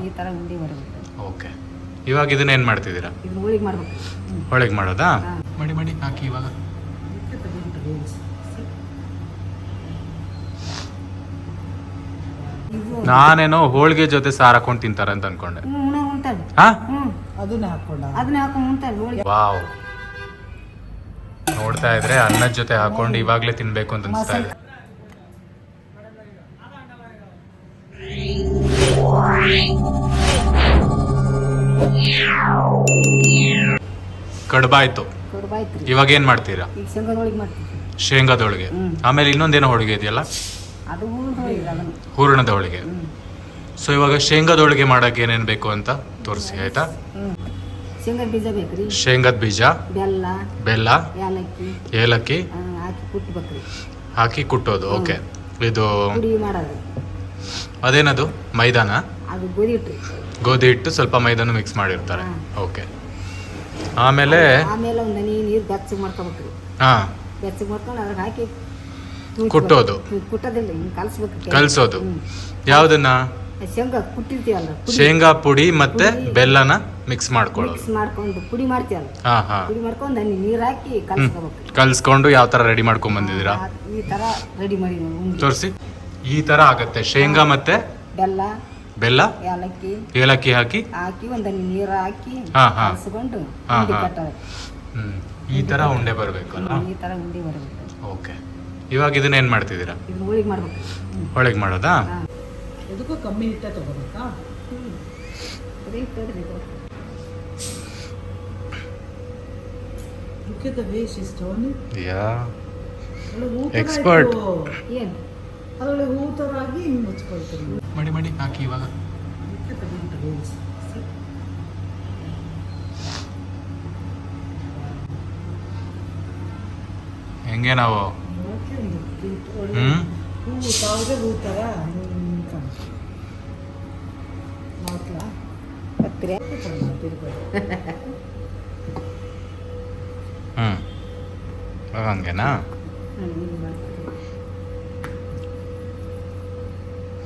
ಈ ಥರ ಉಂಡೆ ಬರಬೇಕು ಓಕೆ. ಇವಾಗ ಇದನ್ನ ಏನು ಮಾಡ್ತಿದ್ದೀರಾ? ಇದು ಹೋಳಿಗೆ ಮಾಡ್ಬೇಕು. ಹೋಳಿಗೆ ಮಾಡೋದಾ. ಮಾಡಿ ಮಾಡಿ ಹಾಕಿ ಇವಾಗ. ನಾನೇನೋ ಹೋಳಿಗೆ ಜೊತೆ ಸಾರ್ ಹಾಕೊಂಡು ತಿಂತಾರೆ ಅಂತ ಅನ್ಕೊಂಡೆ. ಹಾ? ಅದನ್ನ ಹಾಕೊಂಡ. ಅದನ್ನ ಹಾಕೊಂಡು ಉಂಟಲ್ಲ ಹೋಳಿಗೆ. ವಾವ್. ನೋಡ್ತಾ ಇದ್ರೆ ಅನ್ನದ ಜೊತೆ ಹಾಕೊಂಡು ಇವಾಗ್ಲೇ ತಿನ್ಬೇಕು ಅಂತ ಅನ್ಸ್ತಾ ಇದೆ. ಕಡ್ಬಾಯ್ತು. ಕಡ್ಬಾಯ್ತು ಇವಾಗ ಏನ್ ಮಾಡ್ತೀರಾ? ಈಗ ಶೇಂಗಾದ ಹೋಳಿಗೆ ಮಾಡ್ತೀವಿ ಹ್ಮ್. ಆಮೇಲೆ ಇನ್ನೊಂದೇನೋ ಹೋಳಿಗೆ ಇದೆಯಲ್ಲ? ಅದು ಹೂರಣದ ಹೋಳಿಗೆ ಸೊ ಇವಾಗ ಶೇಂಗಾದ ಹೋಳಿಗೆ ಮಾಡಕ್ಕೆ ಏನೇನ್ ಬೇಕು ಅಂತ ತೋರಿಸಿ ಆಯ್ತಾ? ಶೇಂಗದ ಬೀಜ ಶೇಂಗಾದ ಬೆಲ್ಲ ಬೆಲ್ಲ ಏಲಕ್ಕಿ. ಏಲಕ್ಕಿ. ಆ, ಹಾಕಿ ಕುಟ್ಬೇಕ್ರಿ. ಹಾಕಿ ಕುಟ್ಟೋದು ಓಕೆ. ಇದು ಪುಡಿ ಮಾಡೋದು. ಅದೇನದು? ಮೈದಾನ? ಅದು ಗೋಧಿ ಇಟ್ರಿ ಗೋಧಿ ಹಿಟ್ಟು ಸ್ವಲ್ಪ ಮೈದಾನ ಮಿಕ್ಸ್ ಮಾಡಿರ್ತಾರೆ. ಓಕೆ ಆಮೇಲೆ ಆಮೇಲೆ ಒಂದು ಹನಿ ನೀರು ಬೆಚ್ಚಗೆ ಮಾಡ್ಕೊಬೇಕ್ರಿ ಹಾಂ. ಬೆಚ್ಚಗೆ ಮಾಡ್ಕೊಂಡು ಅದ್ರಾಗ ಹಾಕಿ. ಕುಟ್ಟೋದು. ಕುಟ್ಟೋದಿಲ್ಲ ಹಿಂಗೆ ಕಲ್ಸ್ಬೇಕು ಕಲ್ಸೋದು. ಯಾವ್ದನ್ನ? ಶೇಂಗಾ ಕುಟ್ಟಿರ್ತೀವಲ್ಲ ಪುಡಿ ಶೇಂಗಾ ಪುಡಿ ಮತ್ತೆ ಬೆಲ್ಲನ ಮಿಕ್ಸ್ ಮಾಡ್ಕೊಳ್ಳೋದು. ಮಿಕ್ಸ್ ಮಾಡ್ಕೊಂಡು ಪುಡಿ ಮಾಡ್ತೀವಲ್ಲ? ಹಾ ಹಾ. ಪುಡಿ ಮಾಡ್ಕೊಂಡು ಹನಿ ನೀರು ಹಾಕಿ ಕಲ್ಸ್ಕೊಬೇಕು. ಕಲ್ಸ್ಕೊಂಡು ಯಾವ ತರ ರೆಡಿ ಮಾಡ್ಕೊಂಡು ಬಂದಿದ್ದೀರಾ? ಈ ಥರ ರೆಡಿ ಮಾಡಿ ತೋರಿಸಿ. ಈ ತರ ಆಗತ್ತೆ. ಶೇಂಗಾ ಮತ್ತೆ ಬೆಲ್ಲ. ಬೆಲ್ಲ ಏಲಕ್ಕಿ ಏಲಕ್ಕಿ ಹಾಕಿ ಹಾಕಿ ಒಂದಲ್ಲಿ ನೀರು ಹಾಕಿ ಹಾ, ಹಾ. ಹಾ, ಹಾ. ಹ್ಮ್ ಈ ತರ ಉಂಡೆ ಬರ್ಬೇಕಲ್ಲ ಈ ತರ ಉಂಡೆ ಬರಬೇಕು ಓಕೆ ಇವಾಗ ಇದನ್ನ ಏನ್ ಮಾಡ್ತಿದ್ದೀರಾ ಇದು ಹೋಳಿಗೆ ಮಾಡ್ಬೇಕು ಹ್ಮ್. ಒಳಗೆ ಮಾಡೋದಾ ಹಾ. ಇದಕ್ಕೂ ಕಮ್ಮಿ ಹಿಟ್ಟ ತಗೋಬೇಕಾ ಹ್ಮ್. ಇರ್ತದ್ರಿ ಇದು. The way she's turning. Yeah Expert. ಏನು ಅದೊಳ್ಳೆ ಹೂ ಥರ ಹಿಂಗೆ ಮುಚ್ಕೊಳ್ತೀನಿ. ಮಡಿ ಮಡಿ ಹಾಕಿ ಇವಾಗ? ಹೆಂಗೆ ನಾವು? ಹೂ? ಹತ್ತಿರ. ಸ್ವಲ್ಪ ಹ್ಮ್. ಹಂಗೆನಾ?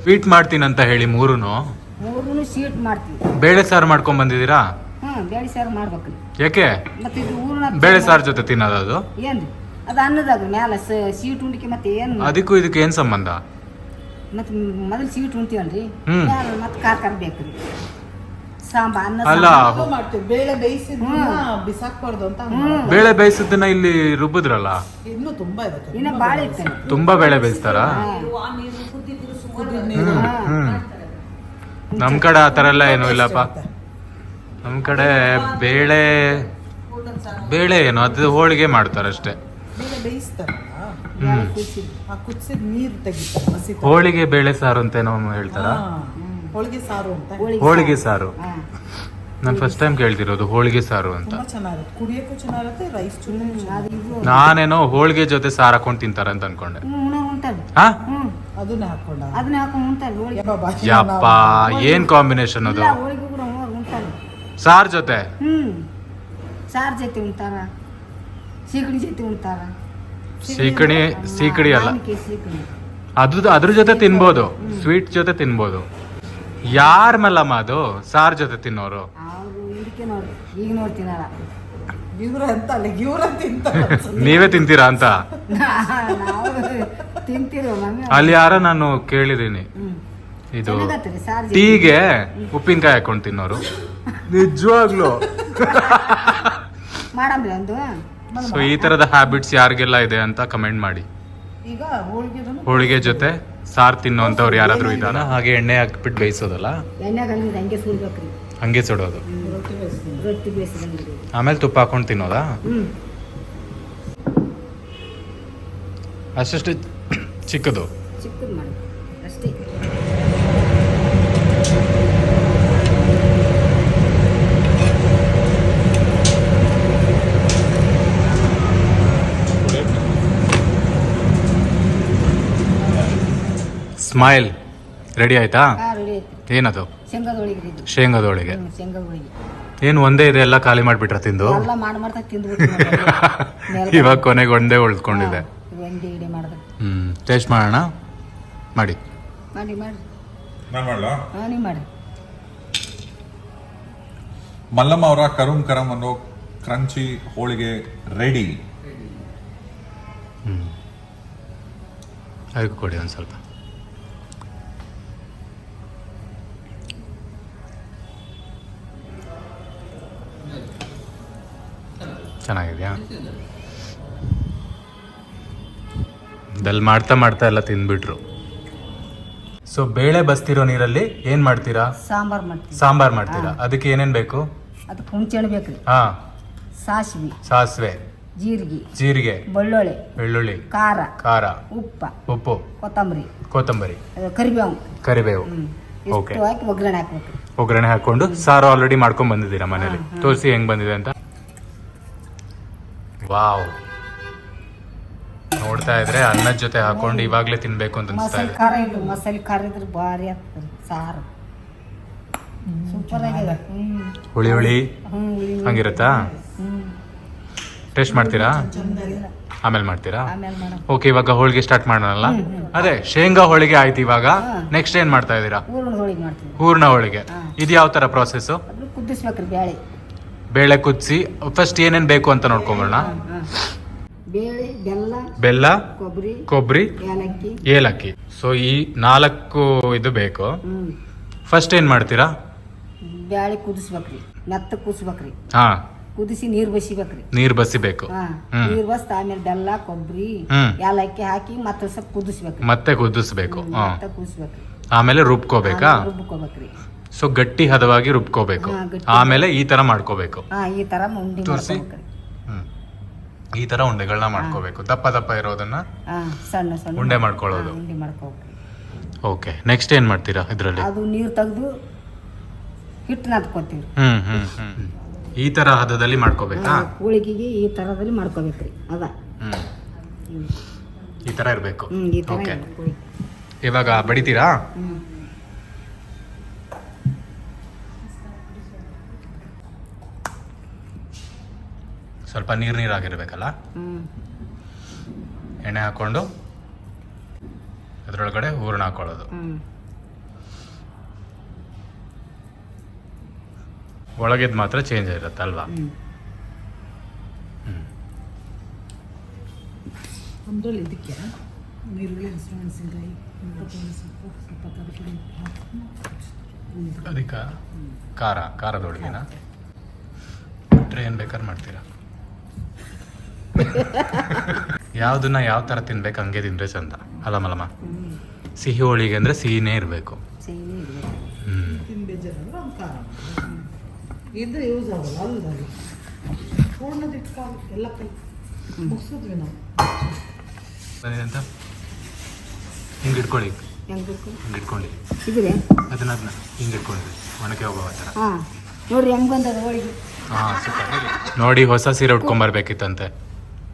ಸ್ವೀಟ್ ಮಾಡ್ತೀನಿ ಅಂತ ಹೇಳಿ ಮೂರುನು. ಮೂರುನು ಸ್ವೀಟ್ ಮಾಡ್ತೀನಿ ಬೇಳೆ ಸಾರು ಮಾಡ್ಕೊಂಡ್ ಬಂದಿದ್ದೀರಾ? ಹ್ಞೂ ಬೇಳೆ ಸಾರು ಮಾಡ್ಬೇಕ್ರಿ ಯಾಕೆ? ಮತ್ತೆ ಇದು ಬೇಳೆ ಸಾರು ಜೊತೆ ತಿನ್ನೋದು ಅದು? ಏನ್ರಿ? ಅದು ಅನ್ನದಾಗ ಮ್ಯಾಲ ಸ್ವೀಟ್ ಉಂಡಿಕೆ ಮತ್ತೆ ಏನು ಅದಕ್ಕೂ ಇದಕ್ಕೆ ಏನ್ ಸಂಬಂಧ? ಮತ್ತೆ ಮೊದಲು ಸೀಟ್ ಉಣ್ತೀವಲ್ರಿ ಹ್ಮ್. ಮ್ಯಾಲ ಮತ್ತೆ ಖಾರ ಖಾರ ಬೇಕ್ರಿ ಸಾಂಬಾರ್ ಅನ್ನ ಅಲ್ಲ. ಸಾಂಬಾರ್. ನಾವು ಮಾಡ್ತೀವಿ. ಬೇಳೆ ಬೇಯಿಸಿದ್ನ ಬಿಸಾಕ್ಬಾರ್ದು ಅಂತ ಹಂಗ್ ಹ್ಮ್. ಬೇಳೆ ಬೇಯಿಸಿದ್ದನ್ನ ಇಲ್ಲಿ ರುಬ್ಬಿದ್ರಲ್ಲ? ಇನ್ನು ತುಂಬಾ ಇದೆ ಇನ್ನ ಇರ್ತೇನೆ ತುಂಬಾ ಬೇಳೆ ಬೇಯಿಸ್ತಾರಾ? ಹ್ಮ್ ಹ್ಮ್. ನಮ್ ಕಡೆ ಆ ಥರ ಎಲ್ಲ ಏನೂ ಇಲ್ಲಪ್ಪ. ನಮ್ ಕಡೆ ಬೇಳೆ ಬೇಳೆ ಏನು ಅದು ಹೋಳಿಗೆ ಮಾಡ್ತಾರೆ ಅಷ್ಟೇ. ಹೋಳಿಗೆ ಬೇಳೆ ಸಾರು ಅಂತ ಏನೋ ಹೇಳ್ತಾರ? ಹೋಳಿಗೆ ಸಾರು ಅಂತ. ಹೋಳಿಗೆ ಸಾರು. ನಾನು ಫಸ್ಟ್ ಟೈಮ್ ಕೇಳ್ತಿರೋದು ಹೋಳಿಗೆ ಸಾರು ಅಂತ. ತುಂಬಾ ಚೆನ್ನಾಗಿರುತ್ತೆ. ಕುಡಿಯಕ್ಕೂ ಚೆನ್ನಾಗಿರುತ್ತೆ ರೈಸ್ ಚೂರು ಅದು ನಾನೇನೋ ಹೋಳಿಗೆ ಜೊತೆ ಸಾರು ಹಾಕೊಂಡು ತಿಂತಾರೆ ಅಂತ ಅನ್ಕೊಂಡೆ. ಹಾ? ಅದನ್ನ ಹಾಕೊಂಡ. ಅದನ್ನ ಹಾಕೊಂಡು ಉಂಟಲ್ಲ ಹೋಳಿಗೆ. ಯಪ್ಪ. ಏನ್ ಕಾಂಬಿನೇಷನ್ ಅದು? ಇಲ್ಲ ಹೋಳಿಗೆ ಕೂಡ ಉಣ- ಉಂಟಲ್ಲ. ಸಾರ್ ಜೊತೆ? ಹ್ಞೂ ಸಾರು ಜೊತೆ ಉಂಟಾರ? ಸೀಕಡಿ ಜೊತೆ ಉಂಟಾರ? ಸೀಕಣಿ ಸೀಕಡಿ ಅಲ್ಲ. ಅದು ಅದ್ರ ಜೊತೆ ತಿನ್ಬೋದು. ಸ್ವೀಟ್ ಜೊತೆ ತಿನ್ಬೋದು. ಯಾರ ಮೇಲಮ್ಮ ಅದು? ಸಾರ್ ಜೊತೆ ತಿನ್ನೋರು. ಅವರು ಇದಕ್ಕೆ ನೋಡಿ ಈಗ ನೋಡ್ತೀನಲ್ಲ ಇವ್ರ ಅಂತ ಅಲ್ಲ ಇವ್ರ ತಿಂತ ನೀವೇ ತಿಂತೀರಾ ಅಂತ? ನಾವು ತಿಂತೀರಿ ಮಮ್ಮಿ. ಅಲ್ಲಿ ಯಾರೋ ನಾನು ಕೇಳಿದೀನಿ ಹ್ಮ್. ಇದು ಸಾರು. ಟೀಗೆ ಉಪ್ಪಿನಕಾಯಿ ಹಾಕೊಂಡು ತಿನ್ನೋರು. ನಿಜವಾಗ್ಲು. ಒಂದು? ಸೊ ಈ ತರದ ಹ್ಯಾಬಿಟ್ಸ್ ಯಾರಿಗೆಲ್ಲ ಇದೆ ಅಂತ ಕಮೆಂಟ್ ಮಾಡಿ. ಈಗ ಹೋಳಿಗೆದನ್ನು ಹೋಳಿಗೆ ಜೊತೆ ಸಾರ್ ತಿನ್ನೋಂಥವ್ರು ಯಾರಾದ್ರೂ ಇದಾರ ಹಾಗೆ ಎಣ್ಣೆ ಹಾಕ್ಬಿಟ್ಟು ಬೇಯಿಸೋದಲ್ಲ? ಎಣ್ಣೆಗೆ ಹಂಗೆ ಹಂಗೆ ಸುಡ್ಬೇಕ್ರಿ. ಹಂಗೆ ಸುಡೋದು? ರೊಟ್ಟಿ ಬೇಯಿಸ್ತೀನಿ. ರೊಟ್ಟಿ ಬೇಯಿಸಿದಂಗೆ ಆಮೇಲೆ ತುಪ್ಪ ಹಾಕೊಂಡು ತಿನ್ನೋದಾ? ಅಷ್ಟು ಅಷ್ಟಷ್ಟು ಚಿಕ್ಕದು. ಚಿಕ್ಕದು ಮಾಡಿ ಅಷ್ಟೇ ಸ್ಮೈಲ್ ರೆಡಿ ಆಯ್ತಾ? ಹಾ ರೆಡಿ ಐತಿ ಏನದು? ಶೇಂಗದ ಹೋಳಿಗೆ ಏನು ಒಂದೇ ಇದೆ ಎಲ್ಲ ಖಾಲಿ ಮಾಡ್ಬಿಟ್ರ ತಿಂದು? ಎಲ್ಲ ಮಾಡಿ ಮಾಡ್ತಾ ತಿಂದ್ಬಿಟ್ಟು ಇವಾಗ ಕೊನೆಗೆ ಒಂದೇ ಗಿಡಿ ಹ್ಮ್ ಟೇಸ್ಟ್ ಮಾಡೋಣ? ಮಾಡಿ. ಮಾಡಿ ಮಾಡಿ. ನಾನು ಮಾಡಲಾ? ಹಾ ಮಾಡಿ. ಮಲ್ಲಮ್ಮ ಅವರ ಕರುಂ ಕರಮ್ ಅನ್ನೋ ಕ್ರಂಚಿ ಹೋಳಿಗೆ ರೆಡಿ. ಹ್ಮ್. ಅದಕ್ಕೆ ಕೊಡಿ ಒಂದು ಸ್ವಲ್ಪ. ಚೆನ್ನಾಗಿದೆಯಾ? ಇದಲ್ಲಿ ಮಾಡ್ತಾ ಮಾಡ್ತಾ ಎಲ್ಲ ತಿಂದ್ಬಿಟ್ರು. ಸೊ ಬೇಳೆ ಬಸ್ತಿರೋ ನೀರಲ್ಲಿ ಏನ್ ಮಾಡ್ತೀರಾ? ಸಾಂಬಾರ್ ಮಾಡ್ತೀವಿ. ಸಾಂಬಾರ್ ಮಾಡ್ತೀರಾ? ಅದಕ್ಕೆ ಏನೇನ್ ಬೇಕು? ಅದಕ್ಕೆ ಹುಣ್ಸೆಹಣ್ಣು ಬೇಕು ಹಾ. ಸಾಸಿವೆ. ಸಾಸಿವೆ. ಜೀರಿಗೆ. ಜೀರಿಗೆ. ಬೆಳ್ಳುಳ್ಳಿ. ಬೆಳ್ಳುಳ್ಳಿ. ಖಾರ. ಖಾರ. ಉಪ್ಪ. ಉಪ್ಪು. ಕೊತ್ತಂಬರಿ. ಕೊತ್ತಂಬರಿ. ಕರಿಬೇವು. ಕರಿಬೇವು. ಓಕೆ. ಒಗ್ಗರಣೆ ಹಾಕ್ಬೇಕು. ಒಗ್ಗರಣೆ ಹಾಕೊಂಡು ಸಾರು ಆಲ್ರೆಡಿ ಮಾಡ್ಕೊಂಡ್ ಬಂದಿದ್ದೀರಾ ಮನೇಲಿ? ತೋರಿಸಿ ಹೆಂಗ್ ಬಂದಿದೆ ಅಂತ? ವಾವ್. ನೋಡ್ತಾ ಇದ್ರೆ ಅನ್ನದ ಜೊತೆ ಹಾಕೊಂಡು ಇವಾಗ್ಲೇ ತಿನ್ಬೇಕು ಅಂತ ಅನ್ಸ್ತಾ ಮಸಾಲೆ ಇದೆ. ಖಾರ ಇಲ್ಲ ಮಸಾಲೆ ಖಾರ ಇದ್ರೆ ಭಾರಿ ಆಗ್ತದೆ ಸಾರು. ಸೂಪರ್ ಆಗಿದೆ ಹುಳಿ ಹುಳಿ ಹಂಗಿರುತ್ತಾ? ಹ್ಞೂ ಟೇಸ್ಟ್ ಮಾಡ್ತೀರಾ? ಆಮೇಲೆ ಮಾಡ್ತೀರಾ? ಆಮೇಲೆ ಓಕೆ ಇವಾಗ ಹೋಳಿಗೆ ಸ್ಟಾರ್ಟ್ ಮಾಡೋಣಲ್ಲ? ಅದೇ ಶೇಂಗಾ ಹೋಳಿಗೆ ಆಯ್ತು ಇವಾಗ. ನೆಕ್ಸ್ಟ್ ಏನ್ ಮಾಡ್ತಾ ಇದ್ದೀರಾ? ಹೂರ್ಣ ಹೋಳಿಗೆ ಮಾಡ್ತೀವಿ. ಹೂರ್ಣ ಹೋಳಿಗೆ. ಇದು ಯಾವ ತರ ಪ್ರಾಸೆಸ್ ಅದನ್ನ ಕುದಿಸ್ಬೇಕ್ರಿ ಬೇಳೆ ಬೇಳೆ ಕುದಿಸಿ ಫಸ್ಟ್ ಏನೇನ್ ಬೇಕು ಅಂತ ನೋಡ್ಕೊಂಬರೋಣ. ಬೇಳೆ ಬೆಲ್ಲ ಬೆಲ್ಲ ಕೊಬ್ಬರಿ ಕೊಬ್ಬರಿ ಏಲಕ್ಕಿ. ಏಲಕ್ಕಿ. ಸೊ ಈ ನಾಲ್ಕು ಇದು ಬೇಕು. ಫಸ್ಟ್ ಏನ್ ಮಾಡ್ತೀರಾ? ಬ್ಯಾಳೆ ಕುದಿಸ್ಬೇಕ್ರಿ. ಮೆತ್ತ ಕುದಿಸ್ಬೇಕ್ರಿ. ಹಾ. ಕುದಿಸಿ ನೀರ್ ಬಸಿಬೇಕ್ರಿ. ನೀರ್ ಬಸಿಬೇಕು. ನೀರ್ ಬಸ್ತ ಆಮೇಲೆ ಬೆಲ್ಲ ಕೊಬ್ಬರಿ ಏಲಕ್ಕಿ ಹಾಕಿ ಮತ್ತೆ ಸ್ವಲ್ಪ ಕುದಿಸ್ಬೇಕು ಮತ್ತೆ ಕುದಿಸ್ಬೇಕು. ಕುದಿಸ್ಬೇಕ್ರಿ. ಆಮೇಲೆ ರುಬ್ಕೋಬೇಕಾ? ರುಬ್ಕೋಬೇಕ್ರಿ. ಸೊ ಗಟ್ಟಿ ಹದವಾಗಿ ರುಬ್ಕೋಬೇಕು. ಹಾ, ಗಟ್ಟಿ. ಆಮೇಲೆ ಈ ತರ ಮಾಡ್ಕೋಬೇಕು. ಹಾ ಈ ತರ ಉಂಡಿ ತೋರ್ಸಿ. ಹ್ಮ್. ಈ ತರ ಉಂಡೆಗಳನ್ನ ಮಾಡ್ಕೋಬೇಕು. ದಪ್ಪ ದಪ್ಪ ಇರೋದನ್ನ ಹಾ ಸಣ್ಣ ಸಣ್ಣ ಉಂಡೆ ಮಾಡ್ಕೊಳ್ಳೋದು. ಹಾ, ಉಂಡೆ ಮಾಡ್ಕೋಬೇಕ್ರಿ ಓಕೆ ನೆಕ್ಸ್ಟ್ ಏನ್ ಮಾಡ್ತೀರಾ ಇದರಲ್ಲಿ? ಅದು ನೀರು ತೆಗೆದು ಹಿಟ್ಟು ನಾದ್ಕೋತೀವಿ. ಹ್ಮ್ ಹ್ಮ್ ಹ್ಮ್. ಈ ತರ ಹದದಲ್ಲಿ ಮಾಡ್ಕೋಬೇಕಾ? ಹೋಳಿಗೆಗೆ ಈ ತರದಲ್ಲಿ ಮಾಡ್ಕೋಬೇಕ್ರಿ ಅದ ಹ್ಮ್. ಈ ತರ ಇರಬೇಕು. ಹ್ಮ್ ಈ ತರ Okay. ಇರ್ಬೇಕು ಹೋಳಿಗೆ. ಇವಾಗ ಬಡಿತೀರಾ? ಹ್ಮ್. ಸ್ವಲ್ಪ ನೀರ್ ನೀರಾಗಿರ್ಬೇಕಲ್ಲ? ಆಗಿರಬೇಕಲ್ಲ ಎಣ್ಣೆ ಹಾಕೊಂಡು ಅದರೊಳಗಡೆ ಹೂರ್ಣ ಹಾಕೊಳ್ಳೋದು. ಒಳಗಿದ್ ಮಾತ್ರ ಚೇಂಜ್ ಇರುತ್ತೆ ಅಲ್ವಾ ಅಂದ್ರಲ್ಲಿ ಇದಕ್ಕೆ ಹಸಿಮೆಣಸಿನ್ಕಾಯಿ ಸೊಪ್ಪು ಸ್ವಲ್ಪ ಅದಕ್ಕ ಖಾರ ಖಾರದ ಹುಡುಗಿನ ಬಿಟ್ರೆ ಏನು ಬೇಕಾದ್ರೆ ಮಾಡ್ತೀರಾ? ಯಾವ್ದನ್ನ ಯಾವ ತರ ತಿನ್ಬೇಕು ಹಂಗೆ ತಿಂದ್ರೆ ಚಂದ. ಅಲ್ಲ ಮಲಮ್ಮ ಸಿಹಿ ಹೋಳಿಗೆ ಅಂದ್ರೆ ಸಿಹಿನೇ ಇರಬೇಕು. ಯೂಸ್ ಆಗಲ್ಲ ಇಟ್ಕೊಂಡು ಎಲ್ಲ ಕೈ ಮುಗಿಸಿದ್ವಿ ನಾವು. ಅಂತ. ಹಿಂಗ್ ಇಟ್ಕೊಳ್ಳಿ ಹೆಂಗ್ ಬೇಕು? ಹಿಂಗ್ ಇಟ್ಕೊಳ್ಳಿ ಇದ್ರೆ ಅದನ್ನ ಅದನ್ನ. ಹಿಂಗೆ ಒಣಕೆ ಹೋಗೋ ಥರ ಹಾ. ನೋಡ್ರಿ ಹೆಂಗ್ ಬಂದದ ಹೋಳಿಗೆ? ಹಾ ಸೂಪರ್. ನೋಡಿ ಹೊಸ ಸೀರೆ ಉಟ್ಕೊಂಬರ್ಬೇಕಿತ್ತಂತೆ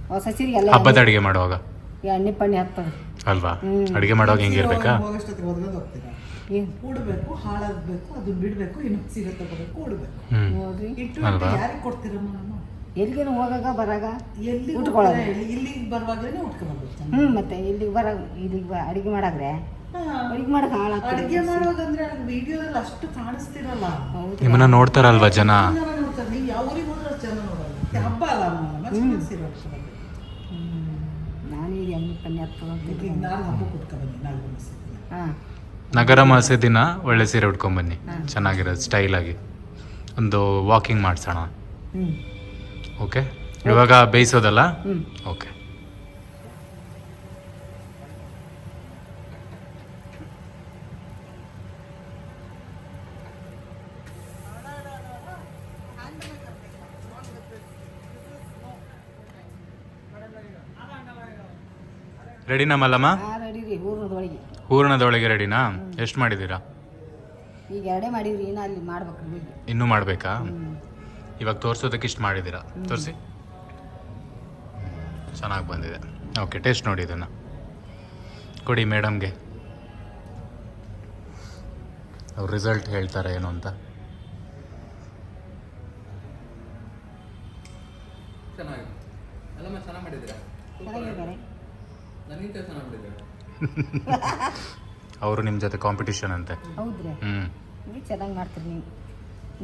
ಹೊಸ ಎಲ್ಲ ಹಬ್ಬದ ಅಡಿಗೆ ಮಾಡುವಾಗ? ಎಣ್ಣೆ ಪಣ್ಣೆ ಹಾಕ್ತಾರೆ ಅಲ್ವಾ? ಹ್ಮ್. ಅಡಿಗೆ ಮಾಡುವಾಗ ಹಿಂಗಿರ್ಬೇಕಾ ಹೋಗೋಷ್ಟೊತ್ತಿಗೆ ಒದ್ಗದ್ ಹೋಗ್ತೀರಾ ಏನು? ಕೂಡಬೇಕು ಹಾಳಾಗಬೇಕು ಅದು ಬಿಡಬೇಕು ಇನ್ನು ಸೀರೆ ತಗೋಬೇಕು ಕೂಡಬೇಕು. ನೋಡ್ರಿ ಇಟ್ಟು ಅಲ್ವಾ? ಯಾರಿಗೆ ಕೊಡ್ತೀರಮ್ಮ ನಾನು ಎಲ್ಲಿಗೇನು ಹೋಗಾಗ ಬರಾಗ? ಎಲ್ಲಿ ಉಟ್ಕೊಳ್ಳೋದು. ಇಲ್ಲಿಗೆ ಬರುವಾಗಲೇ ಉಟ್ಕೊಬರ್ಬೇಕು ಹ್ಞೂ ಮತ್ತೆ ಇಲ್ಲಿಗೆ ಬರ ಇಲ್ಲಿಗೆ ಬ ಅಡಿಗೆ ಮಾಡಾಗ್ರೆ? ಅಡಿಗೆ ಮಾಡಕ್ಕೆ ಹಾಳಾಗ್ತದೆ. ಅಡುಗೆ ಅಂದ್ರೆ ವಿಡಿಯೋದಲ್ಲಿ ಅಷ್ಟು ಕಾಣಿಸ್ತಿರಲ್ಲ. ಹೌದು. ನಿಮ್ಮನ್ನ ನೋಡ್ತಾರಲ್ವಾ ಜನ? ನೋಡ್ತಾರೆ. ನೀವು ಯಾವ ಊರಿಗೆ ಹೋದ್ರೆ ಅಷ್ಟು ಜನ ನೋಡಲ್ಲ. ಹಬ್ಬ ಅಲ್ಲ ಅಮ್ಮ ಹಾಂ. ನಗರ ಮಾಸೆ ದಿನ ಒಳ್ಳೆ ಸೀರೆ ಉಟ್ಕೊಂಬನ್ನಿ ಚೆನ್ನಾಗಿರೋದು ಸ್ಟೈಲ್ ಆಗಿ. ಒಂದು ವಾಕಿಂಗ್ ಮಾಡ್ಸೋಣ. ಹ್ಞೂ ಓಕೆ ಇವಾಗ ಬೇಯಿಸೋದಲ್ಲ? ಓಕೆ ರೆಡಿನಾ ಮಲ್ಲಮ್ಮ ರೆಡಿ ರೀ ಊರ್ನದೊಳಗೆ ಹೂರಣದೊಳಗೆ ರೆಡಿನಾ? ಎಷ್ಟು ಮಾಡಿದ್ದೀರಾ? ಈಗ ಎರಡೇ ಮಾಡಿದ್ರಿ ಇನ್ನು ಅಲ್ಲಿ ಮಾಡ್ಬೇಕು ಹೋಗಿ ಇನ್ನೂ ಮಾಡಬೇಕಾ? ಇವಾಗ ತೋರಿಸೋದಕ್ಕೆ ಇಷ್ಟು ಮಾಡಿದ್ದೀರಾ? ತೋರಿಸಿ. ಚೆನ್ನಾಗಿ ಬಂದಿದೆ. ಓಕೆ ಟೇಸ್ಟ್ ನೋಡಿ ಇದನ್ನು. ಕೊಡಿ ಮೇಡಮ್ಗೆ ಅವ್ರ ರಿಸಲ್ಟ್ ಹೇಳ್ತಾರೆ ಏನು ಅಂತ. ಅವರು ನಿಮ್ಮ ಜೊತೆ ಕಾಂಪಿಟಿಷನ್ ಅಂತೆ. ಹೌದ್ರಿ? ಹ್ಞೂ ನೀವು ಚೆನ್ನಾಗಿ ಮಾಡ್ತೀರಿ ನೀವು.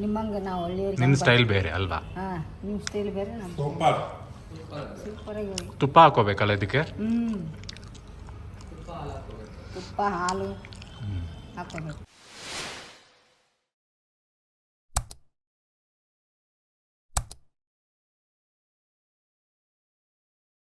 ನಿಮ್ಮಂಗೆ ನಾವು ಒಳ್ಳೆಯವ್ರಿಗೆ ನಿಮ್ಮ ಸ್ಟೈಲ್ ಬೇರೆ ಅಲ್ವಾ? ಹಾಂ ನಿಮ್ಮ ಸ್ಟೈಲ್ ಬೇರೆ ನಮ್ಮ ಸೂಪರಾಗಿ ತುಪ್ಪ ಹಾಕೋಬೇಕಲ್ಲ ಇದಕ್ಕೆ? ಹ್ಞೂ ತುಪ್ಪ ಹಾಲು ಹಾಕೋಬೇಕು ತುಪ್ಪ ಹಾಲು ಹಾಕೋಬೇಕು.